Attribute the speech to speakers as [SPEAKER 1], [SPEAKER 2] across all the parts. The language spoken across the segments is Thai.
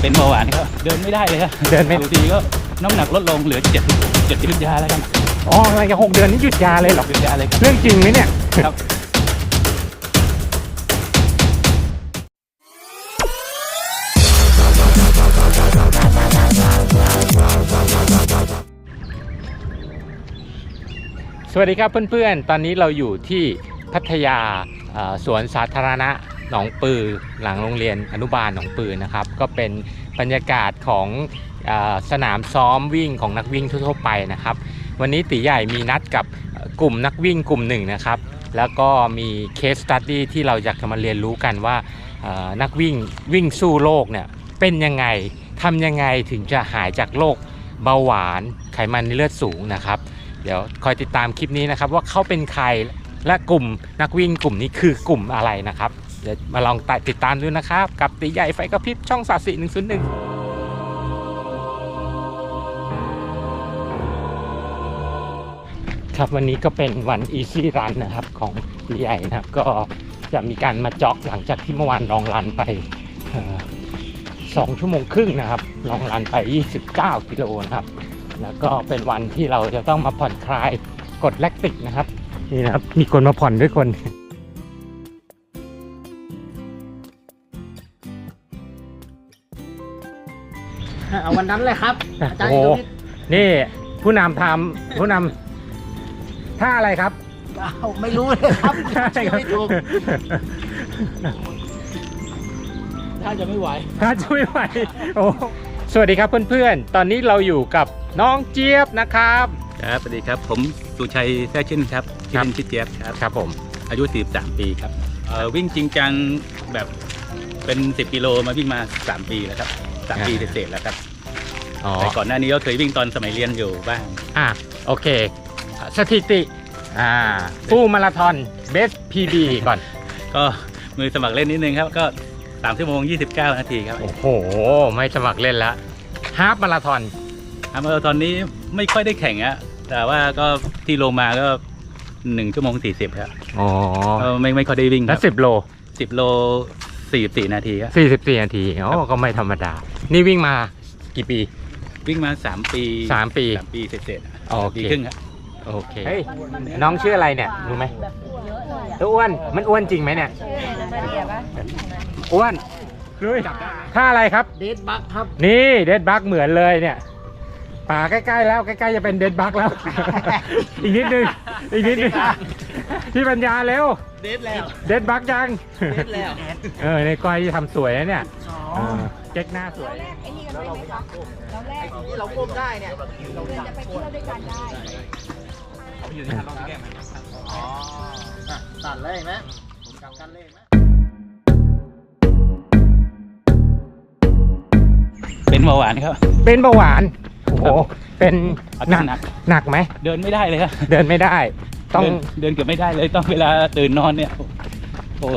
[SPEAKER 1] เป็นเบาหวานก็เดินไม่ได้เลยครับ
[SPEAKER 2] เดินไม่
[SPEAKER 1] บางทีก็น้ำหนักลดลงเหลือเจ็ดเจ็ดสิบยาแล้วกัน
[SPEAKER 2] อ๋ออะไรกันหกเดือนนี่หยุดยาเลยเหรอ
[SPEAKER 1] หยุดยาเลยครับ
[SPEAKER 2] เรื่องจริงไหมเนี่ย
[SPEAKER 1] ครับ
[SPEAKER 2] สวัสดีครับเพื่อนๆ ตอนนี้เราอยู่ที่พัทยาเอ่อสวนสาธารณะ หนองปือหลังโรงเรียนอนุบาลหนองปือนะครับ ก็เป็นบรรยากาศของอสนามซ้อมวิ่งของนักวิ่งทั่วไปนะครับ วันนี้ตีใหญ่มีนัดกับกลุ่มนักวิ่งกลุ่มหนึ่งนะครับ แล้วก็มีเคสตัดดี้ที่เราอยากจะมาเรียนรู้กันว่านักวิ่งวิ่งสู้โลกเนี่ยเป็นยังไงทำยังไงถึงจะหายจากโรคเบาหวานไขมันในเลือดสูงนะครับ เดี๋ยวคอยติดตามคลิปนี้นะครับว่าเขาเป็นใครและกลุ่มนักวิ่งกลุ่มนี้คือกลุ่มอะไรนะครับ เดี๋ยวมาลองติดตามดูนะครับ กับตีใหญ่ไฟกระพริบช่องสาสีหนึ่งศูนย์หนึ่งครับวันนี้ก็เป็นวัน Easy Run นนะครับของตีใหญ่นะครับ ก็จะมีการมาจ็อกหลังจากที่เมื่อวานลองรันไปสองชั่วโมงครึ่งนะครับ ลองรันไป 29 กิโลนะครับ แล้วก็เป็นวันที่เราจะต้องมาผ่อนคลายกดแลคติกนะครับ นี่นะครับ มีคนมาผ่อนด้วยคน
[SPEAKER 3] เอาวันนั้นเลยครับอาจารย์
[SPEAKER 2] โอ้โห
[SPEAKER 3] ดูนิด
[SPEAKER 2] นี่ ผู้นำทำผู้นำท่าอะไรครับ
[SPEAKER 3] เอาไม่รู้เลยครับชื่อไม่ถูกถ้าจะไม่ไหว
[SPEAKER 2] ท่าช่วยไหวโอ้สวัสดีครับเพื่อนๆ ตอนนี้เราอยู่กับน้องเจี๊ยบนะครับ
[SPEAKER 1] ครับสวัสดีครับ ผมสุชัยแท้ชื่นครับชื่อเล่นชื่อเจี๊ยบครับ
[SPEAKER 2] ครับผม
[SPEAKER 1] อายุ 43 ปีครับเอ่อวิ่งจริงจังแบบเป็น 10 กิโลมาวิ่งมา 3 ปีแล้วครับ 3 ปีเศษๆแล้วครับ
[SPEAKER 2] อ๋อ
[SPEAKER 1] แต่ก่อนหน้านี้ก็เคยวิ่งตอนสมัยเรียนอยู่บ้าง
[SPEAKER 2] อะโอเค สถิติ อ่าฟูลมาราธอนเบสพีบีก่อน
[SPEAKER 1] ก็มือสมัครเล่นนิดนึงครับก็3ชั่วโมง29นาทีครับ
[SPEAKER 2] โอ้โห ไม่สมัครเล่นแล้วฮาฟมาราธอน
[SPEAKER 1] อามาราธอนนี้ไม่ค่อยได้แข่งอะแต่ว่าก็ที่ลงมาก็1ชั่วโมง40ครับ
[SPEAKER 2] อ๋อ
[SPEAKER 1] ก็ไม่ไม่ค่อยได้วิ่งค
[SPEAKER 2] แล้
[SPEAKER 1] รั
[SPEAKER 2] วสิบโล
[SPEAKER 1] บ10โล44นาทีครับ
[SPEAKER 2] สี่สิบสี่นาทีโอ้ก็ไม่ธรรมดา นี่วิ่งมากี่ปี
[SPEAKER 1] วิ่งมา3ปี
[SPEAKER 2] สามปี
[SPEAKER 1] 3ปีเศษๆ
[SPEAKER 2] โอเค
[SPEAKER 1] ปีครึ่งครับ
[SPEAKER 2] โอเค เฮ้ย น้องชื่ออะไรเนี่ยรู้ไหมอ้วน มันอ้วนจริงไหมเนี่ย อ้วนลุยท่าอะไรครับ
[SPEAKER 3] เดทบักครับ
[SPEAKER 2] นี่เดดบักเหมือนเลยเนี่ย ป่าใกล้ๆแล้วใกล้ๆจะเป็นเดดบักแล้ว อีกนิดนึงอีกนิดนึงพี่ปัญญาเร็ว
[SPEAKER 3] เดทแล้ว
[SPEAKER 2] เดดบักยัง
[SPEAKER 3] เดทแล้ว
[SPEAKER 2] เออในก้อยทำสวยนะเนี่ยเออเจ๊กหน้าสวย
[SPEAKER 4] ไอ้นี่กันได้ไหมคะเราแรก
[SPEAKER 3] ที่เราก้มได้เนี่ย
[SPEAKER 4] เพื่อนจะไปเที่ยวด้วยกันได้
[SPEAKER 3] อ๋ออะตัดเลยเห็นไหมผมกลับกันเลยเห็นไหม
[SPEAKER 1] เป็นเบาหวานครับ
[SPEAKER 2] เป็นเบาหวาน โอ้โหเป็น
[SPEAKER 1] อา
[SPEAKER 2] ห
[SPEAKER 1] กา
[SPEAKER 2] นั
[SPEAKER 1] ร
[SPEAKER 2] ก
[SPEAKER 1] หนัก
[SPEAKER 2] หนักไหม
[SPEAKER 1] เดินไม่ได้เลยครับ
[SPEAKER 2] เดินไม่ได้ ต้อง
[SPEAKER 1] เดินเดินเกือบไม่ได้เลยต้องเวลาตื่นนอนเนี่ยโอ้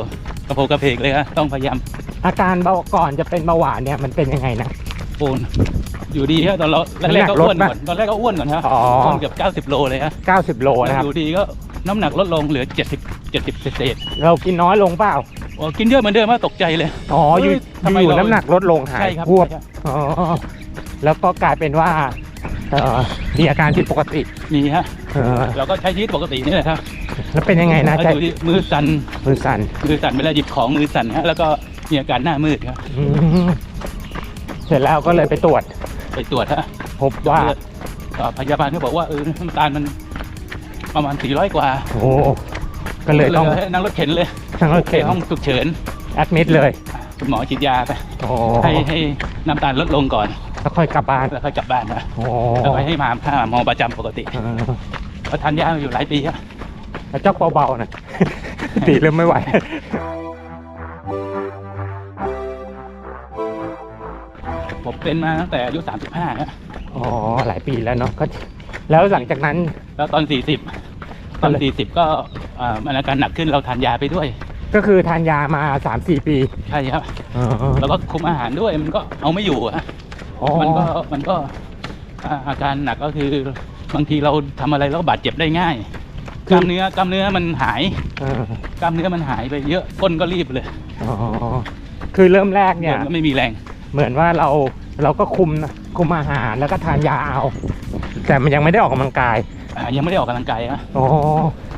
[SPEAKER 1] กระโปงกระเพกเลยครับต้องพยายาม
[SPEAKER 2] อาการเบาก่อนจะเป็นเบาหวานเนี่ยมันเป็นยังไงนะ
[SPEAKER 1] ปูนอยู่ดีครับตอนเราแรกๆก็อ้วนก่อนตอนแรกก็อ้วนก่อนครับ
[SPEAKER 2] อ๋อ
[SPEAKER 1] อ้วนเกือบ90โลเลยครับ
[SPEAKER 2] 90โล
[SPEAKER 1] แล้
[SPEAKER 2] นะ
[SPEAKER 1] ว
[SPEAKER 2] ครับ
[SPEAKER 1] อยู่ดีก็น้ำหนักลดลงเหลือ70 70เศษ
[SPEAKER 2] เรากินน้อยลงเปล่า
[SPEAKER 1] ๆโอ้กินเยอะเหมือนเดิมมากตกใจเลย
[SPEAKER 2] อ๋ออยู่
[SPEAKER 1] เฮ้ยทำไม
[SPEAKER 2] อยู่
[SPEAKER 1] เรา
[SPEAKER 2] น้ำหนักลดลงหาย
[SPEAKER 1] ใช่ครับ
[SPEAKER 2] พวบ
[SPEAKER 1] ใช่ครับ
[SPEAKER 2] อ๋อ แล้วก็กลายเป็นว่าเอ่อมีอาการผิดปกติ
[SPEAKER 1] มีฮะ
[SPEAKER 2] เออ
[SPEAKER 1] เราก็ใช้ชีวิตปกตินี่แหละครับ
[SPEAKER 2] แล้วเป็นยังไงนะ
[SPEAKER 1] แล้ว
[SPEAKER 2] ใจ
[SPEAKER 1] อยู่ที่มือสั่น
[SPEAKER 2] มือสั่น
[SPEAKER 1] มือสั่นเวลาหยิบของมือสั่นฮะแล้วก็มีอาการหน้ามืดครับ
[SPEAKER 2] อืมเสร็จแล้วก็เลยไปตรวจ
[SPEAKER 1] ไปตรวจฮะ
[SPEAKER 2] พบว่า
[SPEAKER 1] เอ่อพยาบาลก็บอกว่าเออน้ำตาลมันประมาณ 400 กว่า
[SPEAKER 2] โอ้ก็เลยต้อง
[SPEAKER 1] ให้นั่งรถเข็นเลย
[SPEAKER 2] ทั้งรถเข็น
[SPEAKER 1] ไปห้องฉุกเฉิน
[SPEAKER 2] แอดมิดเลย
[SPEAKER 1] คุณหมอฉีดยาไป
[SPEAKER 2] โอ้
[SPEAKER 1] ให้ให้น้ำตาลลดลงก่อน
[SPEAKER 2] แล้วค่อยกลับบ้าน
[SPEAKER 1] แล้วค่อยกลับบ้านนะ
[SPEAKER 2] โอ้
[SPEAKER 1] แล้วก็ให้มาถ้าหมอประจำปกติ
[SPEAKER 2] เออ
[SPEAKER 1] เพราะทานยามาอยู่หลายปีครับ
[SPEAKER 2] แล้วเจ้าเบาๆหน่อยตีเริ่มไม่ไหว
[SPEAKER 1] ผมเป็นมาตั้งแต่อายุ35ฮะ
[SPEAKER 2] อ๋อหลายปีแล้วเนาะก็แล้วหลังจากนั้น
[SPEAKER 1] แล้วตอน40ตอน40ก็อ่ามันอาการหนักขึ้นเราทานยาไปด้วย
[SPEAKER 2] ก็คือทานยามา3-4ปี
[SPEAKER 1] ใช่ครับ
[SPEAKER 2] อ๋อ
[SPEAKER 1] แล้วก็คุมอาหารด้วยมันก็เอาไม่อยู่อะ
[SPEAKER 2] อ๋อ
[SPEAKER 1] มันก็มันก็อ่าอาการหนักก็คือบางทีเราทำอะไรแล้วก็บาดเจ็บได้ง่ายกล้ามเนื้อกล้ามเนื้อมันหาย
[SPEAKER 2] เออก
[SPEAKER 1] ล้ามเนื้อมันหายไปเยอะก้นก็รีบเลย
[SPEAKER 2] อ๋อคือเริ่มแรกเนี่ย
[SPEAKER 1] เดินก็ไม่มีแรง
[SPEAKER 2] เหมือนว่าเราเราก็คุมนะคุมอาหารแล้วก็ทานยาเอา แต่มันยังไม่ได้ออกกำลังกาย
[SPEAKER 1] อ่ายังไม่ได้ออกกำลังกายนะ
[SPEAKER 2] โอ้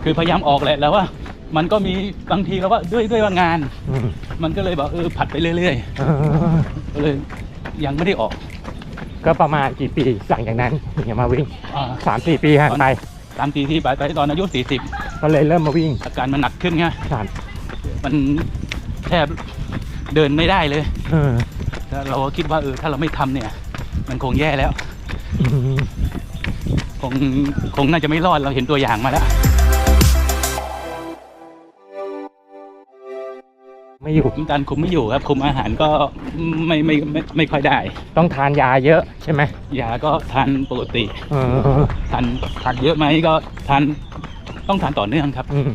[SPEAKER 1] คือพยายามออกแหละแล้วว่า มันก็มีบางทีเราว่าด้วยด้วยว่างาน
[SPEAKER 2] อืม
[SPEAKER 1] มันก็เลยบอกเออผัดไปเรื่อย
[SPEAKER 2] เออ
[SPEAKER 1] ๆก็เลยยังไม่ได้ออก
[SPEAKER 2] ก็ประมาณกี่ปีหลังจากนั้นถึงจะมาวิ่ง
[SPEAKER 1] อ่า
[SPEAKER 2] สามสี่ปีผ่านไป
[SPEAKER 1] ตามทีที่ไปไปตอนอายุ
[SPEAKER 2] ก็เลยเริ่มมาวิ่ง
[SPEAKER 1] 40อาการมันหนักขึ้นไง
[SPEAKER 2] สาม
[SPEAKER 1] มันแทบเดินไม่ได้เลย
[SPEAKER 2] เออ
[SPEAKER 1] แล้วเราก็คิดว่าเออถ้าเราไม่ทำเนี่ย มันคงแย่แล้ว
[SPEAKER 2] อืม
[SPEAKER 1] คงคงน่าจะไม่รอดเราเห็นตัวอย่างมาแล้ว
[SPEAKER 2] ไม่อยู่
[SPEAKER 1] น้ำตาลคุมไม่อยู่ครับ คุมอาหารก็ไม่ไม่ไม่ไม่ค่อยได้
[SPEAKER 2] ต้องทานยาเยอะใช่ไหม
[SPEAKER 1] ยาก็ทานปกติ
[SPEAKER 2] เออ
[SPEAKER 1] ทานทานเยอะไหมก็ทานต้องทานต่อเนื่องครับ
[SPEAKER 2] อืม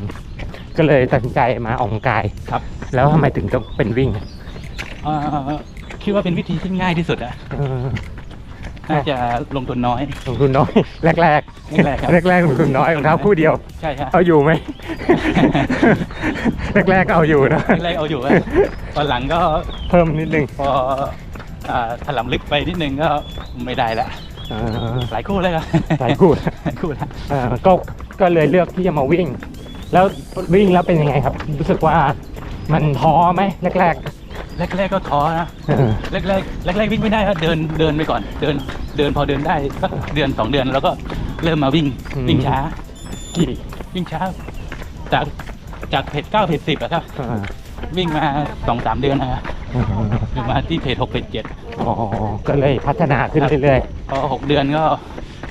[SPEAKER 2] ก็เลยตัดสินใจมาออกกำลังกาย
[SPEAKER 1] ครับ
[SPEAKER 2] แล้วทำไมถึงต้องเป็นวิ่ง
[SPEAKER 1] เอ่อคิดว่าเป็นวิธีที่ง่ายที่สุดอะ
[SPEAKER 2] เออ
[SPEAKER 1] น่าจะลงทุนน้อย
[SPEAKER 2] ลงทุนน้อย แรกแรก
[SPEAKER 1] แรกๆครับ
[SPEAKER 2] แรกแรกๆลงทุนน้อยรองเท้าคู่เดียว
[SPEAKER 1] ใช่ฮะ
[SPEAKER 2] เอาอยู่ไหมแรกแรกๆก็เอาอยู่นะ
[SPEAKER 1] แรกๆเอาอยู่อะตอนหลังก็
[SPEAKER 2] เพิ่มนิดนึง
[SPEAKER 1] พออ่าถลำลึกไปนิดนึงก็ไม่ได้ละ
[SPEAKER 2] เออ
[SPEAKER 1] หลายคู่เลยครับ
[SPEAKER 2] หลายคู่
[SPEAKER 1] หลายคู่แล้ว
[SPEAKER 2] เออก็ก็เลยเลือกที่จะมาวิ่ง แล้ววิ่งแล้วเป็นยังไงครับ รู้สึกว่ามันท้อไหมแรก
[SPEAKER 1] แรกๆก็ท้อนะ
[SPEAKER 2] ๆเออ
[SPEAKER 1] แรกๆแรกๆวิ่งไม่ได้ครับเดินเดินไปก่อน เดินเดินพอเดินได้สักเดือนสองเดือนแล้วก็เริ่มมาวิ่งวิ่งช้า
[SPEAKER 2] กี่
[SPEAKER 1] วิ่งช้า จากจากเพจเก้าเพจสิบอะครับ
[SPEAKER 2] เออ
[SPEAKER 1] วิ่งมาสองสามเดือนนะครับ
[SPEAKER 2] เออ
[SPEAKER 1] ถึงมาที่เพจหกเพจเจ็ด
[SPEAKER 2] อ๋อก็เลยพัฒนาขึ้นเรื่อย
[SPEAKER 1] พอหกเดือนก็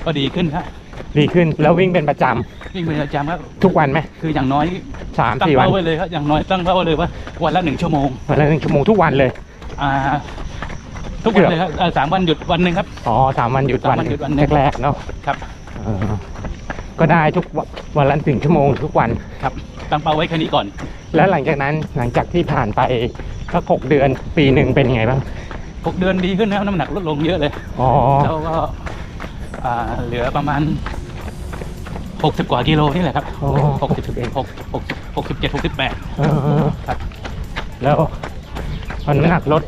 [SPEAKER 1] ก็ดีขึ้นครับ
[SPEAKER 2] ๆดีขึ้นแล้ววิ่งเป็นประจำ
[SPEAKER 1] วิ่งเป็นประจำครับ
[SPEAKER 2] ทุกวันไหม
[SPEAKER 1] คืออย่างน้อย
[SPEAKER 2] สาม
[SPEAKER 1] ตั้ง
[SPEAKER 2] สี่วัน
[SPEAKER 1] เป้าไว้เลยครับอย่างน้อยตั้งเป้าไว้เลยว่าวันละหนึ่งชั่วโมง
[SPEAKER 2] วันละหนึ่งชั่วโมงทุกวันเลย
[SPEAKER 1] อ่า ทุกวันเลยครับอ่าสามวันหยุดวันหนึ่งครับ
[SPEAKER 2] อ๋อสามวันหยุดวัน
[SPEAKER 1] สามวันหยุดวันหนึ่ง
[SPEAKER 2] แรกๆเนาะ
[SPEAKER 1] ครับ
[SPEAKER 2] เออก็ได้ทุกวันวันละหนึ่งชั่วโมงทุกวัน
[SPEAKER 1] ครับ ตั้งเป้าไว้แค่นี้ก่อน
[SPEAKER 2] แล้วหลังจากนั้นหลังจากที่ผ่านไปสักหกเดือนปีหนึ่งเป็นยังไงบ้าง
[SPEAKER 1] หกเดือนดีขึ้นนะครับน้ำหนักลดลงเยอะเลย
[SPEAKER 2] อ๋อ
[SPEAKER 1] แล้วก็อ่าเหลือประมาณ หกสิบกว่ากิโลนี่แหละครับ
[SPEAKER 2] อ๋อ
[SPEAKER 1] หกสิบหกหกหกสิบเจ็ดหกสิบแปด
[SPEAKER 2] เออ
[SPEAKER 1] ครับ
[SPEAKER 2] แล้วพอน้ำหนักลด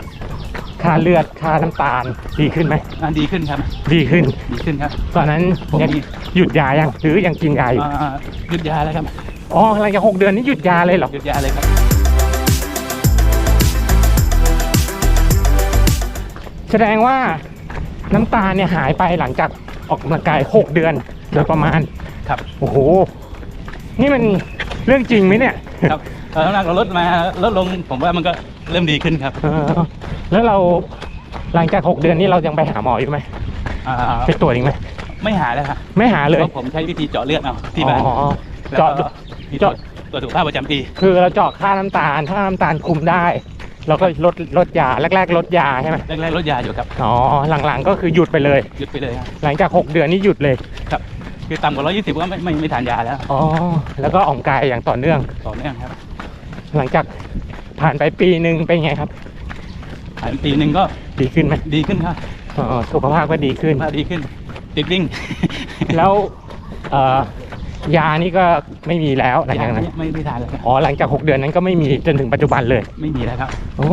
[SPEAKER 2] ค่าเลือดค่าน้ำตาลดีขึ้นไหม
[SPEAKER 1] อ่าดีขึ้นครับ
[SPEAKER 2] ดีขึ้น
[SPEAKER 1] ดีขึ้นครับ
[SPEAKER 2] ตอนนั้น
[SPEAKER 1] ผม
[SPEAKER 2] ยัง
[SPEAKER 1] มี
[SPEAKER 2] หยุดยายังหรือยังกินยาอยู่
[SPEAKER 1] อ่าหยุดยาแล้วครับ
[SPEAKER 2] อ๋อหลังจากหกเดือนนี้หยุดยาเลยเหรอ
[SPEAKER 1] หยุดยาเลยครับ
[SPEAKER 2] แสดงว่าน้ำตาลเนี่ยหายไปหลังจากออกกำลังกายหกเดือนโดยประมาณ
[SPEAKER 1] ครับ
[SPEAKER 2] โอ้โห นี่มันเรื่องจริงไหมเนี่ย
[SPEAKER 1] ครับเอ่อน้ำหนักเราลดมาลดลงผมว่ามันก็เริ่มดีขึ้นครับ
[SPEAKER 2] เออแล้วเราหลังจากหกเดือนนี้เรายังไปหาหมออยู่ไหม
[SPEAKER 1] อ่า
[SPEAKER 2] ไปตรวจอีกไหม
[SPEAKER 1] ไม่หาแล้วครับ
[SPEAKER 2] ไม่หาเลย
[SPEAKER 1] เพราะผมใช้วิธีเจาะเลือดเอาที่บ้าน
[SPEAKER 2] อ๋อ
[SPEAKER 1] แล้ว
[SPEAKER 2] เจาะ
[SPEAKER 1] ก็มีตรวจตรวจสุขภาพประจำปี
[SPEAKER 2] คือเราเจาะค่าน้ำตาล ถ้าน้ำตาลคุมได้ เราก็ลดลดยาแรก ๆ ลดยาใช่ไหม
[SPEAKER 1] แรกๆลดยาอยู่ครับ
[SPEAKER 2] อ๋อหลังๆก็คือหยุดไปเลย
[SPEAKER 1] หยุดไปเลยครับ
[SPEAKER 2] หลังจากหกเดือนนี้หยุดเลย
[SPEAKER 1] ครับ คือต่ำกว่า 120 ก็ไม่ไม่ไม่ทานยาแล้ว
[SPEAKER 2] อ๋อ แล้วก็ออกกำลังกายอย่างต่อเนื่อง
[SPEAKER 1] ต่อเนื่องครับ
[SPEAKER 2] หลังจากผ่านไปปีหนึ่งเป็นไงครับ
[SPEAKER 1] ผ่านปีหนึ่งก็
[SPEAKER 2] ดีขึ้นไหม
[SPEAKER 1] ดีขึ้นครับ
[SPEAKER 2] อ๋อสุขภาพก็ดีขึ้น
[SPEAKER 1] สุขภาพดีขึ้น ติดวิ่ง
[SPEAKER 2] แล้วเอ่อยานี่ก็ไม่มีแล้วหลังจากนั้น
[SPEAKER 1] ไม่ไม่ไม่ทานแล้วครับ
[SPEAKER 2] อ๋อหลังจาก 6 เดือนนั้นก็ไม่มีจนถึงปัจจุบันเลย
[SPEAKER 1] ไม่มีแล้วครับ
[SPEAKER 2] โอ้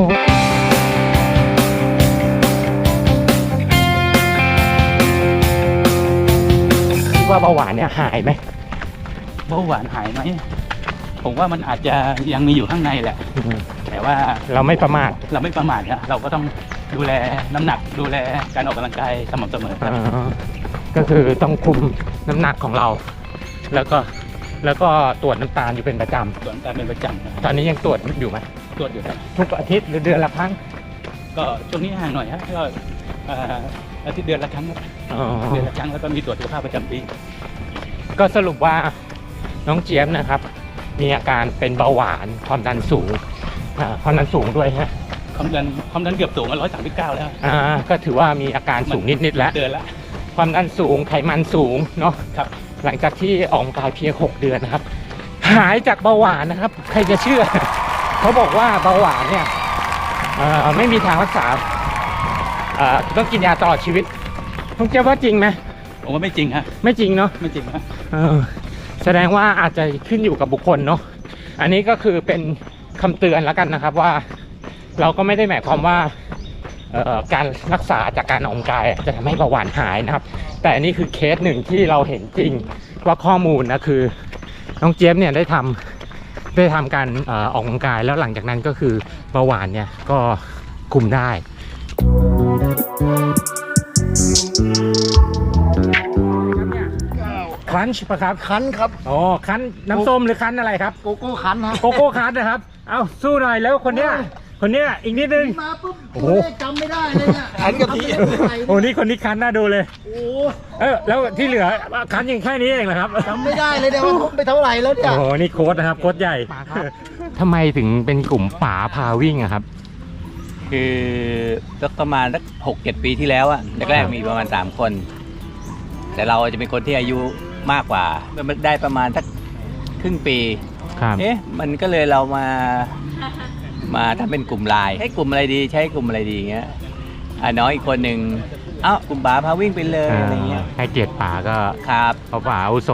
[SPEAKER 2] ว่าเบาหวานเนี่ยหายไหม
[SPEAKER 1] เบาหวานหายไหมผมว่ามันอาจจะยังมีอยู่ข้างในแหละ
[SPEAKER 2] อืม
[SPEAKER 1] แต่ว่า
[SPEAKER 2] เราไม่ประมาท
[SPEAKER 1] เราไม่ประมาทนะเราก็ต้องดูแลน้ำหนักดูแลการออกกำลังกายสม่ำเสมอครับ
[SPEAKER 2] อ่าก็คือต้องคุมน้ำหนักของเรา แล้วก็แล้วก็ตรวจน้ำตาลอยู่เป็นประจ
[SPEAKER 1] ส่วนการเป็นประจำนะคำรับ
[SPEAKER 2] ตอนนี้ยังตรวจอยู่ไหม
[SPEAKER 1] ตรวจอยู่ครับ
[SPEAKER 2] ทุกอาทิตย์หรือเดือนละครั้ง
[SPEAKER 1] ก็ช่วงนี้ห่างหน่อยฮะก็เอ่ออาทิตย์เดือนละครั้งครับ
[SPEAKER 2] อ๋อ
[SPEAKER 1] เดือนละครั้งแล้วก็มีตรวจสุขภาพประจำปี
[SPEAKER 2] ก็สรุปว่าน้องเจี๊ยบนะครับ มีอาการเป็นเบาหวานความดันสูงอ่าความดันสูงด้วยฮะ
[SPEAKER 1] ความดันความดันเกือบสูงร้อยสามสิบเก้าแล้ว
[SPEAKER 2] อ่าก็ถือว่ามีอาการสูงนิดๆแล้ว
[SPEAKER 1] เดือนละ
[SPEAKER 2] ความดันสูงไขมันสูงเนาะ
[SPEAKER 1] ครับ
[SPEAKER 2] หลังจากที่ออกกำลังกายเพียง6เดือนนะครับ หายจากเบาหวานนะครับ ใครจะเชื่อ เขาบอกว่าเบาหวานเนี่ยเอ่อไม่มีทางรักษา เอ่อต้องกินยาตลอดชีวิตน้องเจี๊ยบว่าจริงไหม
[SPEAKER 1] ผมว่าไม่จริงฮะ
[SPEAKER 2] ไม่จริงเนาะ
[SPEAKER 1] ไม่จริงฮะ
[SPEAKER 2] เออแสดงว่าอาจจะขึ้นอยู่กับบุคคลเนาะอันนี้ก็คือเป็นคำเตือนแล้วกันนะครับว่า เราก็ไม่ได้หมายความว่าเอ่อการรักษาจากการออกกำลังกายอะจะทำให้เบาหวานหายนะครับ แต่อันนี้คือเคสหนึ่งที่เราเห็นจริงว่าข้อมูลนะคือ น้องเจี๊ยบเนี่ยได้ทำได้ทำการเอ่อออกกำลังกายแล้วหลังจากนั้นก็คือเบาหวานเนี่ยก็คุมได้ คันช์ปะครับ
[SPEAKER 3] คันครับ
[SPEAKER 2] อ๋อคันน้ำส้มหรือคันอะไรครับ
[SPEAKER 3] โกโก้คันฮะ
[SPEAKER 2] โกโก้คันนะครับ เอาสู้หน่อยแล้วคนเนี้ย คนเนี้ยอีกนิดนึง
[SPEAKER 3] มาปุ๊บ
[SPEAKER 2] โอ้โห
[SPEAKER 3] จำไม่ได้เลยเนี่ย
[SPEAKER 2] คันกะทิโอ้นี่คนนี้คันน่าดูเลย
[SPEAKER 3] โอ้
[SPEAKER 2] เออแล้วที่เหลือคันยังแค่นี้เองเหรอครับ
[SPEAKER 3] จำไม่ได้เลยเนี่ยว่าผมไปเท่าไหร่แล้วเนี่ย
[SPEAKER 2] โอ้โหนี่โค้ดนะครับโค้ดใหญ่ ทำไมถึงเป็นกลุ่มป๋าพาวิ่งอะครับ
[SPEAKER 5] คือสักประมาณสักหกเจ็ดปีที่แล้วอะแรกๆมีประมาณสามคน แต่เราจะเป็นคนที่อายุมากกว่ามันได้ประมาณสักครึ่งปี
[SPEAKER 2] ครับ
[SPEAKER 5] เอ๊ะมันก็เลยเรามามาทำเป็นกลุ่มไลน์ให้กลุ่มอะไรดี ใช้กลุ่มอะไรดีอย่างเงี้ยอะน้องอีกคนหนึ่งเอ้ากลุ่มป๋าพาวิ่งไปเลยอะไรเงี้ย
[SPEAKER 2] ให้เกียรติป๋าก็
[SPEAKER 5] ครับ
[SPEAKER 2] เอาป๋าอาวุโส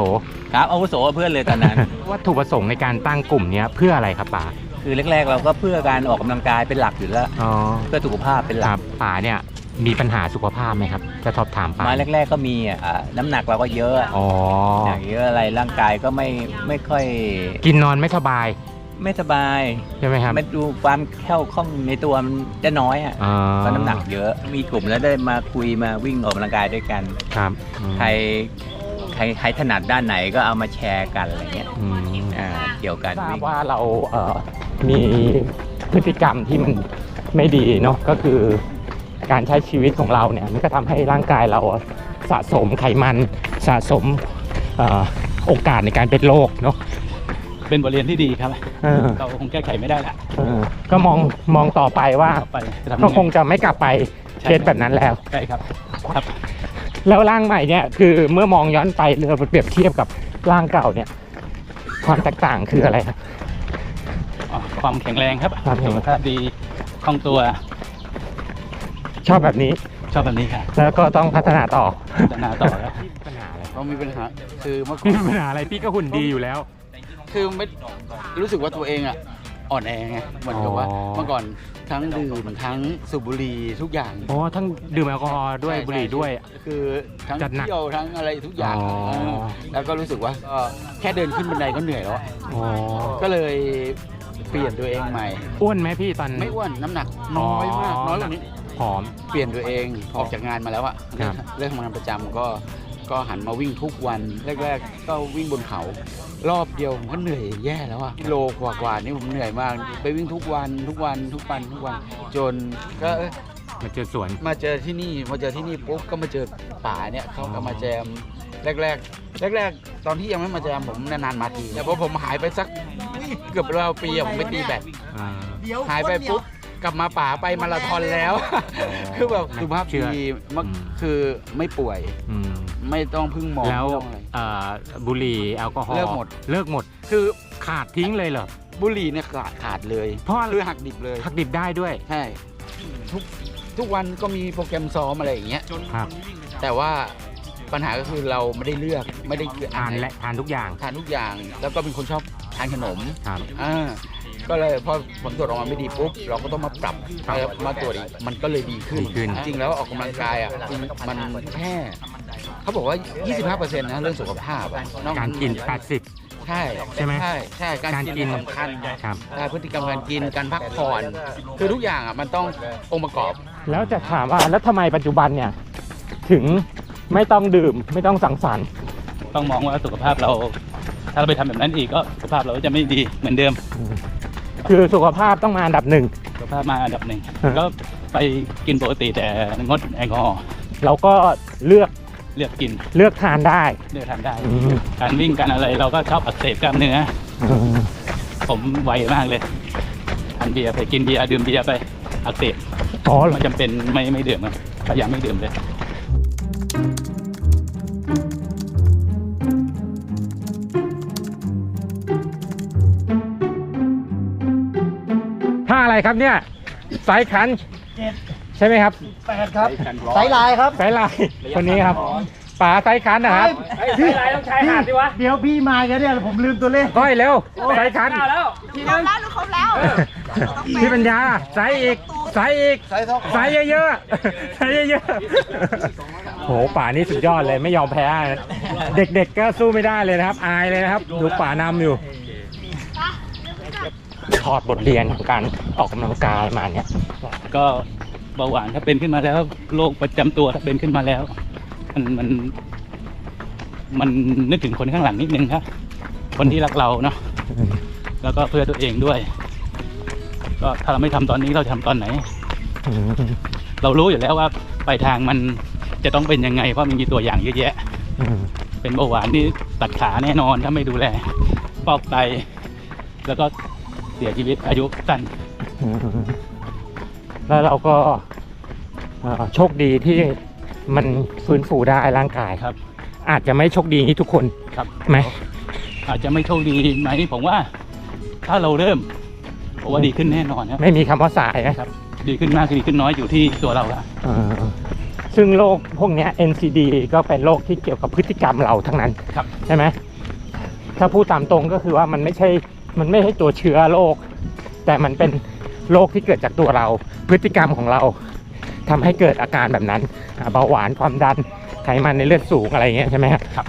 [SPEAKER 5] ครับอาวุโสกว่าเพื่อนเลยตอนนั้น
[SPEAKER 2] วัตถุประสงค์ในการตั้งกลุ่มเนี้ยเพื่ออะไรครับป๋า
[SPEAKER 5] คือแรกๆ เราก็เพื่อการออกกำลังกายเป็นหลักอยู่แล้ว
[SPEAKER 2] อ๋อ
[SPEAKER 5] เพื่อสุขภาพเป็นห
[SPEAKER 2] ค
[SPEAKER 5] ลั
[SPEAKER 2] รั
[SPEAKER 5] ก
[SPEAKER 2] บป๋าเนี่ยมีปัญหาสุขภาพไหมครับจะสอบถามป๋า
[SPEAKER 5] มาแรก ๆ ก็มีอะอะน้ำหนักเราก็เยอะอะ
[SPEAKER 2] อ๋อ
[SPEAKER 5] อย่างเยอะอะไรร่างกายก็ไม่ไม่ค่อย
[SPEAKER 2] กินนอนไม่สบาย
[SPEAKER 5] ไม่สบาย
[SPEAKER 2] ใช่ไหมครับ
[SPEAKER 5] ไม่ดูความเข้าข้องในตัวมันจะน้อยอะ
[SPEAKER 2] อ๋อ
[SPEAKER 5] เพราะน้ำหนักเยอะมีกลุ่มแล้วได้มาคุยมาวิ่งออกกำลังกายด้วยกัน
[SPEAKER 2] ครับอืม
[SPEAKER 5] ใครใครใครถนัดด้านไหนก็เอามาแชร์กันอะไรเงี้ย
[SPEAKER 2] อืม
[SPEAKER 5] อ่าเกี่ยวกัน
[SPEAKER 2] ทราบ
[SPEAKER 5] วิ่ง
[SPEAKER 2] ว่าเราเอ่อ มีพฤติกรรมที่มันไม่ดีเนาะก็คือการใช้ชีวิตของเราเนี่ยมันก็ทำให้ร่างกายเราสะสมไขมันสะสมเอ่อโอกาสในการเป็นโรคเนาะ
[SPEAKER 1] เป็นบทเรียนที่ดีครับ
[SPEAKER 2] เออ
[SPEAKER 1] เราคงแก้ไขไม่ได้ละ
[SPEAKER 2] เออก็มองมองต่อไปว่า
[SPEAKER 1] ต่อไปจะทำ
[SPEAKER 2] ก็
[SPEAKER 1] ยัง
[SPEAKER 2] คง
[SPEAKER 1] ไง
[SPEAKER 2] จะไม่กลับไปเคสแบบนั้นแล้ว
[SPEAKER 1] ใช่ครับครับ
[SPEAKER 2] แล้วร่างใหม่เนี่ยคือเมื่อมองย้อนไปเราเปรียบเทียบกับร่างเก่าเนี่ย ความแตกต่างคืออะไรครับ
[SPEAKER 1] อ๋อ ความแข็งแรงครับ
[SPEAKER 2] ความแข็งแรง
[SPEAKER 1] สุขภาพดีคล่องตัว
[SPEAKER 2] ชอบแบบนี้
[SPEAKER 1] ชอบแบบนี้ครับ
[SPEAKER 2] แล้วก็ต้องพัฒนาต่อ
[SPEAKER 1] พัฒนาต่อครับ
[SPEAKER 2] ปัญหาอะไร
[SPEAKER 6] เรามีปัญหาคือเมื่อก่
[SPEAKER 2] มี
[SPEAKER 6] อน
[SPEAKER 2] ปัญหาอะไรพี่ก็หุ่นดีอยู่แล้ว
[SPEAKER 6] คือไม่รู้สึกว่าตัวเองอะอ่อนแอไงเหมือนกับว่า
[SPEAKER 2] อ๋อ
[SPEAKER 6] เมื่อก่อนทั้งดื่มทั้งสูบบุหรี่ทุกอย่าง
[SPEAKER 2] อ๋อทั้งดื่มแอลกอฮอล์ด้วย
[SPEAKER 6] ใช่
[SPEAKER 2] บุหรี่ด้วย
[SPEAKER 6] คือทั้ง
[SPEAKER 2] จัดหนัก
[SPEAKER 6] เที่ยวทั้งอะไรทุกอย่าง
[SPEAKER 2] อ๋อ
[SPEAKER 6] เออแล้วก็รู้สึกว่าก็แค่เดินขึ้นบันไดก็เหนื่อยแล้วอะ
[SPEAKER 2] อ๋อ
[SPEAKER 6] ก็เลยเปลี่ยนตัวเองใหม่
[SPEAKER 2] อ้วนไหมพี่ตอน
[SPEAKER 6] ไม่อ้วนน้ำหนักน้อยมากน้อยกว่านี้
[SPEAKER 2] ผอม
[SPEAKER 6] เปลี่ยนตัวเองออกจากงานมาแล้วอะ
[SPEAKER 2] ครับ
[SPEAKER 6] เรื่องทำงานประจำก็ก็หันมาวิ่งทุกวันแรกๆก็วิ่งบนเขา รอบเดียวผมก็เหนื่อยแย่แล้วอะกิโลกว่าๆนี่ผมเหนื่อยมาก ไปวิ่งทุกวันทุกวันทุกวันทุกวันจนก็เอ้ย
[SPEAKER 2] มาเจอสวน
[SPEAKER 6] มาเจอที่นี่มาเจอที่นี่ปุ๊บก็มาเจอป่าเนี่ยเขาก็มาแจม แรกๆแรกๆตอนที่ยังไม่มาแจมผมนานๆมาทีแต่พอผมหายไปสักเกือบราวปีอะผมไปตีแบด
[SPEAKER 2] อ่า
[SPEAKER 6] หายไปปุ๊บกลับมาป่าไปมาราธอนแล้ว คือแบบสุขภาพ
[SPEAKER 2] เชื่อ
[SPEAKER 6] ดีมาก
[SPEAKER 2] อืม
[SPEAKER 6] คือไม่ป่วย
[SPEAKER 2] อืม
[SPEAKER 6] ไม่ต้องพึ่งหมอ
[SPEAKER 2] แล้ว
[SPEAKER 6] ไม่ต้องอะไร
[SPEAKER 2] เอ่อบุหรี่แอลกอฮอล์
[SPEAKER 6] เลิกหมด
[SPEAKER 2] เลิกหมด
[SPEAKER 6] คือ
[SPEAKER 2] ขาดทิ้งเลยเหรอ
[SPEAKER 6] บุหรี่เนี่ยขาดขาดเลย
[SPEAKER 2] เพราะอะไร
[SPEAKER 6] คือหักดิบเลย
[SPEAKER 2] หักดิบได้ด้วย
[SPEAKER 6] ใช่ทุกทุกวันก็มีโปรแกรมซ้อมอะไรอย่างเงี้ย
[SPEAKER 2] ครับ
[SPEAKER 6] แต่ว่า ปัญหาก็คือเราไม่ได้เลือกไม่ได้คือ
[SPEAKER 2] ทานและทานทุกอย่าง
[SPEAKER 6] ทานทุกอย่าง แล้วก็เป็นคนชอบทานขนม
[SPEAKER 2] ครับ
[SPEAKER 6] อ่าก็เลยพอผลตรวจออกมาไม่ดีปุ๊บเราก็ต้องมาปรับ
[SPEAKER 2] ครับ
[SPEAKER 6] มาตรวจอีกมันก็เลยดีขึ้น
[SPEAKER 2] ดีขึ้น
[SPEAKER 6] จริงแล้วออกกำลังกายอะจริงมันแค่เขาบอกว่า 25%นะเรื่องสุขภาพอะนอ
[SPEAKER 2] การกิน
[SPEAKER 6] ใช่
[SPEAKER 2] ใช่ไหม
[SPEAKER 6] ใช่ใช่การ
[SPEAKER 2] การกิ
[SPEAKER 6] กิ
[SPEAKER 2] น
[SPEAKER 6] นสำคัญ
[SPEAKER 2] 80ครับ
[SPEAKER 6] ใช่พฤติกรรมการกินการพักผ่อนคือทุกอย่างอะมันต้ององค์ประกอบ
[SPEAKER 2] แล้วจะถามว่าแล้วทำไมปัจจุบันเนี่ยถึง ไม่ต้องดื่มไม่ต้องสังสรรค์
[SPEAKER 1] ต้องมองว่าสุขภาพเรา ถ้าเราไปทำแบบนั้นอีกก็สุขภาพเราก็จะไม่ดีเหมือนเดิม
[SPEAKER 2] คือสุขภาพต้องมาอันดับหนึ่ง
[SPEAKER 1] สุขภาพมาอันดับหนึ่ง
[SPEAKER 2] ฮะ
[SPEAKER 1] ก็ไปกินปกติแต่งดแอลกอฮอล์
[SPEAKER 2] เราก็เลือก
[SPEAKER 1] เลือกกิน
[SPEAKER 2] เลือกทานได้
[SPEAKER 1] เลือกทานได้
[SPEAKER 2] อืม
[SPEAKER 1] การวิ่งการอะไรเราก็ชอบอักเสบกล้ามเนื้อผมไวมากเลยทานเบียร์ไปกินเบียร์ดื่มเบียร์ไปอักเสบ
[SPEAKER 2] อ๋อ
[SPEAKER 1] มันจำเป็นไม่ไม่ดื่มครับพยายามไม่ดื่มเลย
[SPEAKER 2] ท่าอะไรครับเนี่ย สายคันใช่ไหมครับ
[SPEAKER 3] แปดครับ สายลายครับ
[SPEAKER 2] สายลายคนนี้ครับป๋าสายคันนะครับ
[SPEAKER 3] พี่ลายต้องใช้หาดดิวะ เดี๋ยวพี่มากันเนี่ยผมลืมตัวเลข
[SPEAKER 2] ก้อยเร็วสายคัน
[SPEAKER 4] ครบแล้วหนูครบแล้ว
[SPEAKER 2] พี่ปัญญาสายอีก
[SPEAKER 4] ตู
[SPEAKER 2] ใส่อีกใส่เยอะๆใส่เยอะๆ โหป่านี่สุดยอดเลยไม่ยอมแพ้นะเด็กๆก็สู้ไม่ได้เลยนะครับ อายเลยนะครับ ดูป่านำอยู่ถอดบทเรียนของการออกกำลังกายมาเนี่ย
[SPEAKER 1] ก็เบาหวานถ้าเป็นขึ้นมาแล้วโรคประจำตัวถ้าเป็นขึ้นมาแล้ว มันมัน มันนึกถึงคนข้างหลังนิดนึงครับคนที่รักเราเนาะแล้วก็เพื่อตัวเองด้วย ก็ถ้าเราไม่ทำตอนนี้เราจะทำตอนไหน เรารู้อยู่แล้วว่าปลายทางมัน จะต้องเป็นยังไง เพราะมันมีตัวอย่างเยอะแยะ เป็นเบาหวานนี่ตัดขาแน่นอนถ้าไม่ดูแลฟอกไต แล้วก็เสียชีวิตอายุสั้น
[SPEAKER 2] แล้วเราก็เอ่อโชคดีที่มันฟื้นฟูได้ร่างกาย
[SPEAKER 1] ครับ
[SPEAKER 2] อาจจะไม่โชคดีที่ทุกคน
[SPEAKER 1] ครับ
[SPEAKER 2] ไหม
[SPEAKER 1] อาจจะไม่โชคดีไหมผมว่า ถ้าเราเริ่มผมว่าดีขึ้นแน่นอนครับ
[SPEAKER 2] ไม่มีคำว่าสายนะครับ
[SPEAKER 1] ดีขึ้นมากดีขึ้นน้อยอยู่ที่ตัวเราละ
[SPEAKER 2] เออ ซึ่งโรคพวกเนี้ย NCD ก็เป็นโรคที่เกี่ยวกับพฤติกรรมเราทั้งนั้น
[SPEAKER 1] ครับ
[SPEAKER 2] ใช่ไหมถ้าพูดตามตรงก็คือว่ามันไม่ใช่มันไม่ใช่ตัวเชื้อโรคแต่มันเป็นโรคที่เกิดจากตัวเรา พฤติกรรมของเราทำให้เกิดอาการแบบนั้นอ่าเบาหวานความดันไขมันในเลือดสูงอะไรอย่างเงี้ยใช่ไหมครับ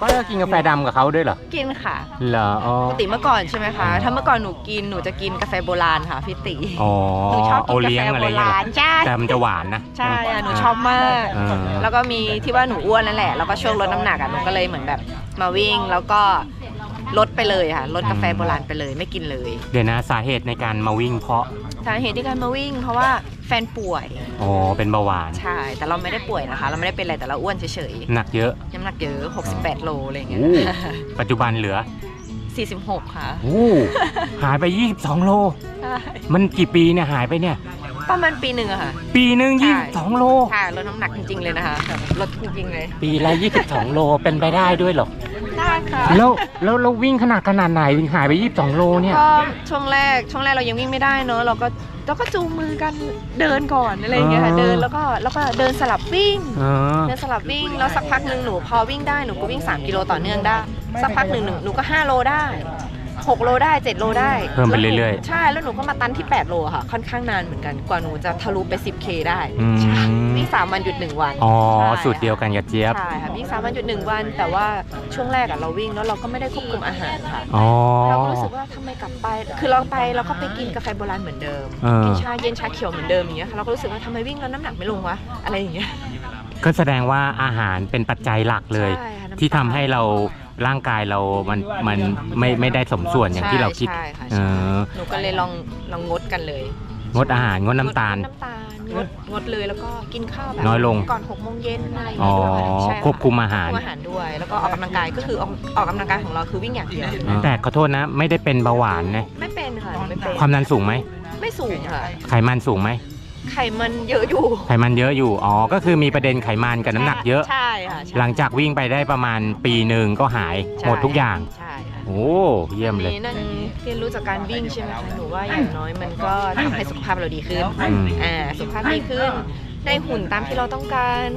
[SPEAKER 2] ก็กินกาแฟดำกับเขาด้วยเหรอ
[SPEAKER 7] กินค่ะ
[SPEAKER 2] เหรออ๋อ
[SPEAKER 7] ปกติเมื่อก่อนใช่ไหมคะ ถ้าเมื่อก่อนหนูกินหนูจะกินกาแฟโบราณค่ะพี่ติ
[SPEAKER 2] อ๋อ
[SPEAKER 7] หนูชอบ
[SPEAKER 2] โอ
[SPEAKER 7] กิน
[SPEAKER 2] เลี้ย
[SPEAKER 7] กางแฟ
[SPEAKER 2] อะไร
[SPEAKER 7] โบ
[SPEAKER 2] เงี้ย
[SPEAKER 7] รา
[SPEAKER 2] เหรอ
[SPEAKER 7] ณใช่
[SPEAKER 2] แต่มันจะหวานนะ
[SPEAKER 7] ใช่อะหนูชอบมาก
[SPEAKER 2] เออ
[SPEAKER 7] แล้วก็มีที่ว่าหนูอ้วนนั่นแหละ แล้วก็ช่วงลดน้ำหนักอะหนูก็เลยเหมือนแบบมาวิ่งแล้วก็ลดไปเลยค่ะลดกาแฟโบราณไปเลยไม่กินเลย
[SPEAKER 2] เดี๋ยวนะสาเหตุในการมาวิ่งเพราะ
[SPEAKER 7] สาเหตุที่การมาวิ่ง เพราะว่าแฟนป่วย
[SPEAKER 2] อ๋อเป็นเบาหวาน
[SPEAKER 7] ใช่ แต่เราไม่ได้ป่วยนะคะ เราไม่ได้เป็นอะไรแต่เราอ้วนเฉย
[SPEAKER 2] หนักเยอะ
[SPEAKER 7] ๆน้ำหนักเยอะ 68 โลอะไรอย่างเงี้ย
[SPEAKER 2] โอ้ปัจจุบันเหลือ
[SPEAKER 7] 46 ค่ะ
[SPEAKER 2] โอ้หายไป 22 โล
[SPEAKER 7] ใช่
[SPEAKER 2] มันกี่ปีเนี่ยหายไปเนี่ย
[SPEAKER 7] ประมาณปีหนึ่งอะค่ะ
[SPEAKER 2] ปีหนึ่ง
[SPEAKER 7] ใช่
[SPEAKER 2] 22 โล
[SPEAKER 7] ค่ะลดน้ำหนักจริงๆเลยนะคะแบบลดจริงๆเลย
[SPEAKER 2] ปีละ 22 โลเป็นไปได้ด้วยเหรอ
[SPEAKER 7] ได้ค่ะ
[SPEAKER 2] แล้วแล้วเราวิ่งขนาดขนาดไหนถึงหายไป 22 โลเนี่ย
[SPEAKER 7] ก็ช่วงแรกช่วงแรกเรายังวิ่งไม่ได้เนอะเราก็เราก็จูงมือกันเดินก่อนอะไรอย่างเงี้ยค่ะ
[SPEAKER 2] อ่า
[SPEAKER 7] เดินแล้วก็แล้วก็เดินสลับวิ่ง
[SPEAKER 2] เออ
[SPEAKER 7] เดินสลับวิ่งแล้วสักพักหนึ่งหนูพอวิ่งได้หนูก็วิ่ง 3 กิโลต่อเนื่องได้ สักพักหนึ่งหนูหนูก็ 5 โลได้ 6 โลได้ 7 โลได้
[SPEAKER 2] เพิ่มไปเรื่อย
[SPEAKER 7] ๆ ใช่แล้วหนูก็มาตันที่ 8 โลอะค่ะ ค่อนข้างนานเหมือนกันกว่าหนูจะทะลุไป 10K ได้
[SPEAKER 2] อืม
[SPEAKER 7] ใช่วิ่งสามวันหยุดหนึ่งวัน
[SPEAKER 2] อ๋อ
[SPEAKER 7] ใช่
[SPEAKER 2] สูตรเดียวกันกับเจี๊ยบ
[SPEAKER 7] ใช่ค่ะวิ่งสามวันหยุดหนึ่งวัน แต่ว่าช่วงแรกอะเราวิ่งแล้วเราก็ไม่ได้ควบคุมอาหารค่ะ
[SPEAKER 2] อ๋อ
[SPEAKER 7] เราก็รู้สึกว่าทำไมกลับไป คือเราไปเราก็ไปกินกาแฟโบราณเหมือนเดิม
[SPEAKER 2] เออ
[SPEAKER 7] กินชาเย็นชาเขียวเหมือนเดิมอย่างเงี้ยค่ะเราก็รู้สึกว่าทำไมวิ่งแล้วน้ำหนักไม่ลงวะ อะไรอย่างเงี้ย
[SPEAKER 2] ก็แสดงว่าอาหารเป็นปัจจัยหลักเลย
[SPEAKER 7] ใช่ค่ะน้ำ
[SPEAKER 2] ที่ทำ
[SPEAKER 7] ตาล
[SPEAKER 2] ให้เรา ร่างกายเรามันมันไม่ไม่ได้สมส่วนอย่างที่เราคิด
[SPEAKER 7] ใช่ค่ะ
[SPEAKER 2] เอ
[SPEAKER 7] ใช่
[SPEAKER 2] อ
[SPEAKER 7] หนูก็เลยลองลองงดกันเลย
[SPEAKER 2] งดอาหารงดน้ำตาล
[SPEAKER 7] งดน้ำตาลงดงดเลยแล้วก็กินข้าวแบบ
[SPEAKER 2] น้อยลง
[SPEAKER 7] ก่อนหกโมงเย็นอะไรอย่าง
[SPEAKER 2] อ๋อ
[SPEAKER 7] เงี้ยด้วยค่ะใช่ะ
[SPEAKER 2] ควบคุมอาหาร
[SPEAKER 7] ควบคุมอาหารด้วย แล้วก็ออกกำลังกายก็คือออกออกกำลังกายของเราคือวิ่งอย่างเดียว
[SPEAKER 2] แต่ขอโทษนะ ไม่ได้เป็นเบาหวานนะ
[SPEAKER 7] ไม่เป็นค่ะไม่เป็น
[SPEAKER 2] ความดันสูงไหม
[SPEAKER 7] ไม่สูงค่ะ
[SPEAKER 2] ไขมันสูงไหม
[SPEAKER 7] ไขมันเยอะอยู่
[SPEAKER 2] ไขมันเยอะอยู่ อ๋อ ก็คือมีประเด็นไขมันกับน้ำหนักเยอะ
[SPEAKER 7] ใช่ค่ะใช่
[SPEAKER 2] หลังจากวิ่งไปได้ประมาณปีหนึ่งก็หาย
[SPEAKER 7] ใช่
[SPEAKER 2] หมดทุกอย่าง
[SPEAKER 7] ใช่ค่ะ
[SPEAKER 2] โอ้เยี่ยมเลย
[SPEAKER 7] อันนี้นั่นเรียนรู้จากการวิ่งใช่ไหมคะหนูว่าอย่างน้อยมันก็ทำให้สุขภาพเราดีขึ้น
[SPEAKER 2] อืม
[SPEAKER 7] อ่า สุขภาพดีขึ้น ได้หุ่นตามที่เราต้องการ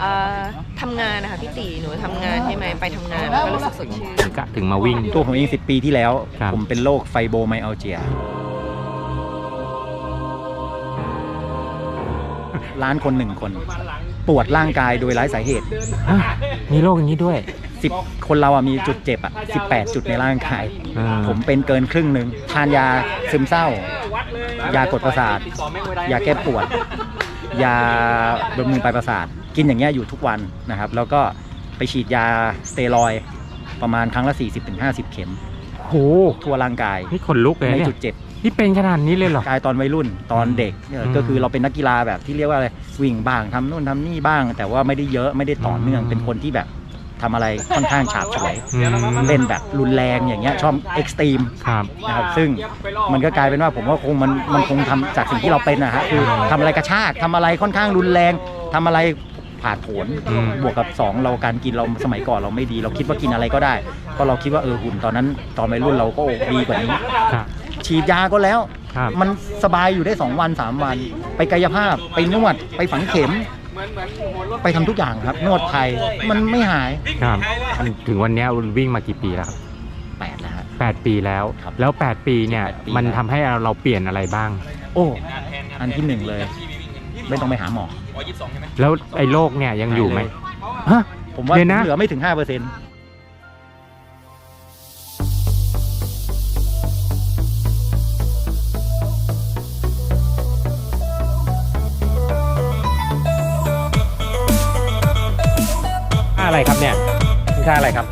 [SPEAKER 7] เอ่อทำงานนะคะพี่ตีหนูทำงานใช่ไหมไปทำงานก็รู้สึกสดชื่น
[SPEAKER 2] ถึงกะถึงมาวิ่ง
[SPEAKER 3] ตัวผมเอง 10 ปีที่แล้ว
[SPEAKER 2] ครับ
[SPEAKER 3] ผมเป็นโรคไฟโบไมอัลเจีย ล้านคนหนึ่งคน ปวดร่างกายโดยไร้สาเหตุ
[SPEAKER 2] ฮะมีโรคอย่างนี้ด้วย
[SPEAKER 3] 10คนเราอะมีจุดเจ็บอะ18จุดในร่างกาย
[SPEAKER 2] อ่า
[SPEAKER 3] ผมเป็นเกินครึ่งหนึ่งทานยาซึมเศร้า ยากดประสาท ยาแก้ปวด ยาบำรุงปลายประสาท กินอย่างเงี้ยอยู่ทุกวันนะครับ แล้วก็ไปฉีดยาสเตียรอยด์ประมาณครั้งละ 40-50 เข็ม
[SPEAKER 2] โห
[SPEAKER 3] ทั่วร่างกาย
[SPEAKER 2] นี่ขนลุกเลย
[SPEAKER 3] ใน
[SPEAKER 2] เนี่ย
[SPEAKER 3] จุดเจ็บ
[SPEAKER 2] นี่เป็นขนาดนี้เลยเหรอ
[SPEAKER 3] กายตอนวัยรุ่นตอนเด็กเออ
[SPEAKER 2] อืม
[SPEAKER 3] ก็คือเราเป็นนักกีฬาแบบที่เรียกว่าอะไรวิ่งบ้างทำนู่นทำนี่บ้าง แต่ว่าไม่ได้เยอะไม่ได้ต่อเนื่อง
[SPEAKER 2] อืม
[SPEAKER 3] เป็นคนที่แบบทำอะไรค่อนข้างฉาบฉวย
[SPEAKER 2] อืม
[SPEAKER 3] เล่นแบบรุนแรงอย่างเงี้ยชอบเอ็กซ์ตรีม
[SPEAKER 2] ครับ
[SPEAKER 3] นะครับซึ่งมันก็กลายเป็นว่าผมว่าคงมันมันคงทำจากสิ่งที่เราเป็นนะฮะคือทำอะไรกระชากทำอะไรค่อนข้างรุนแรงทำอะไรผ่าดโผน
[SPEAKER 2] อืม
[SPEAKER 3] บวกกับ2เราการกินเราสมัยก่อนเราไม่ดี เราคิดว่ากินอะไรก็ได้เพราะเราคิดว่าเออหุ่นตอนนั้นตอนวัยรุ่นเราก็ดีกว่านี้
[SPEAKER 2] ครับ
[SPEAKER 3] ฉีดยาก็แล้ว
[SPEAKER 2] ครับ
[SPEAKER 3] มันสบายอยู่ได้ 2 วัน 3 วัน ไปกายภาพไปนวด ไปฝังเข็ม ไปทำทุกอย่างครับ นวดไทยมันไม่หาย
[SPEAKER 2] ครับถึงวันเนี้ยวิ่งมากี่ปีแล้วครับ
[SPEAKER 3] 8แล้วฮะ
[SPEAKER 2] แปดปีแล้ว
[SPEAKER 3] ครับ
[SPEAKER 2] แล้ว8ปีเนี่ย
[SPEAKER 3] แปดปี
[SPEAKER 2] มัน
[SPEAKER 3] แล้ว
[SPEAKER 2] ทำให้เราเปลี่ยนอะไรบ้าง
[SPEAKER 3] โอ้ อันที่หนึ่งเลย ไม่ต้องไปหาหมอ
[SPEAKER 2] แล้วไอ้โรคเนี่ยยังอยู่ไหม
[SPEAKER 3] หายเลย
[SPEAKER 2] ฮะ
[SPEAKER 3] ผมว่า
[SPEAKER 2] เดี๋ยวนะ
[SPEAKER 3] เหลือไม่ถึงห้าเปอร์เซ็นต์
[SPEAKER 2] อะไรครับเนี่ยนี่ท่าอะไรครับ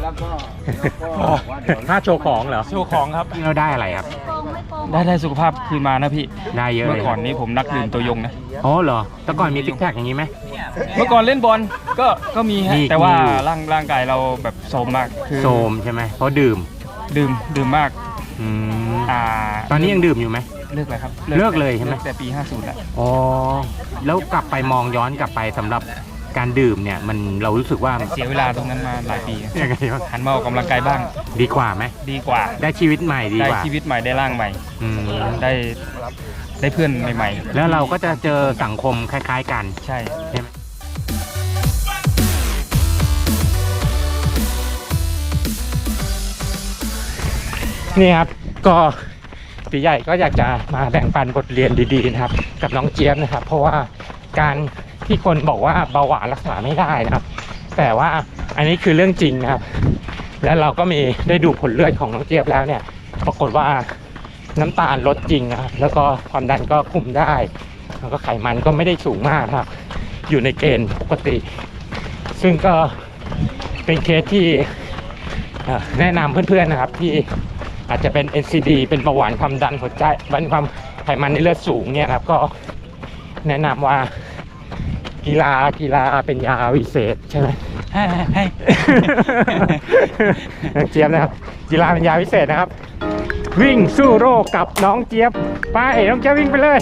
[SPEAKER 2] ท่าโชว์ของเหรอ
[SPEAKER 8] โชว์ของครับ
[SPEAKER 2] เราได้อะไรครับ
[SPEAKER 8] ได้ได้สุขภาพคืนมานะพี่
[SPEAKER 2] ได้เยอะ
[SPEAKER 8] เมื่
[SPEAKER 2] เล
[SPEAKER 8] อยก่อนนี้ผมนักดื่มตัวยงนะ
[SPEAKER 2] อ๋อเหรอแต่ก่อนมีซิกแพคอย่างนี้ไหม
[SPEAKER 8] เมื่อก่อนเล่นบอลก็ก็มีฮะ
[SPEAKER 2] มี
[SPEAKER 8] แต่ว่า
[SPEAKER 2] มีอยู่
[SPEAKER 8] ร่างร่างกายเราแบบโทรมมากคือ
[SPEAKER 2] โซมใช่ไหมเพราะดื่ม
[SPEAKER 8] ดื่มดื่มมาก
[SPEAKER 2] อืม
[SPEAKER 8] อ่า
[SPEAKER 2] ตอนนี้ยังดื่มอยู่ไหม
[SPEAKER 8] เลิกเลยครับ
[SPEAKER 2] เลิกเลยใช่ไหม
[SPEAKER 8] กแต่ปี 50แล้ว
[SPEAKER 2] อ๋อแล้วกลับไปมองย้อนกลับไปสำหรับ การดื่มเนี่ยมันเรารู้สึกว่า
[SPEAKER 8] เสียเวลาตรงนั้นมาหลายปี
[SPEAKER 2] ยังไงวะ
[SPEAKER 8] หันมาออกกำลังกายบ้าง
[SPEAKER 2] ดีกว่าไหม
[SPEAKER 8] ดีกว่า
[SPEAKER 2] ได้ชีวิตใหม่ดี
[SPEAKER 8] ได้
[SPEAKER 2] กว่า
[SPEAKER 8] ชีวิตใหม่ได้ร่างใหม่
[SPEAKER 2] อืม
[SPEAKER 8] ได้ได้เพื่อนใหม่
[SPEAKER 2] แล้วเราก็จะเจอสังคมคล้าย ๆ กัน
[SPEAKER 8] ๆ ใช่
[SPEAKER 2] ใช่ไหมนี่ครับก็ปีใหญ่ก็อยากจะมาแบ่งปันบทเรียนดีๆนะครับ กับน้องเจี๊ยบนะครับ เพราะว่าการ ที่คนบอกว่าเบาหวานรักษาไม่ได้นะครับ แต่ว่าอันนี้คือเรื่องจริงนะครับ แล้วเราก็มีได้ดูผลเลือดของน้องเจี๊ยบแล้วเนี่ย ปรากฏว่าน้ำตาลลดจริงนะครับ แล้วก็ความดันก็คุมได้ แล้วก็ไขมันก็ไม่ได้สูงมากนะครับ อยู่ในเกณฑ์ปกติ ซึ่งก็เป็นเคสที่แนะนำเพื่อนๆนะครับที่อาจจะเป็น NCD เป็นเบาหวานความดันหัวใจเป็นความไขมันในเลือดสูงเนี่ยนะครับก็แนะนำว่า กีฬากีฬาเป็นยาวิเศษใช่ไหม
[SPEAKER 8] ให้ให้
[SPEAKER 2] น้องเจี๊ยบนะครับกีฬาเป็นยาพิเศษนะครับ วิ่งสู้โรคกับน้องเจี๊ยบไปน้องเจี๊ยบวิ่งไปเลย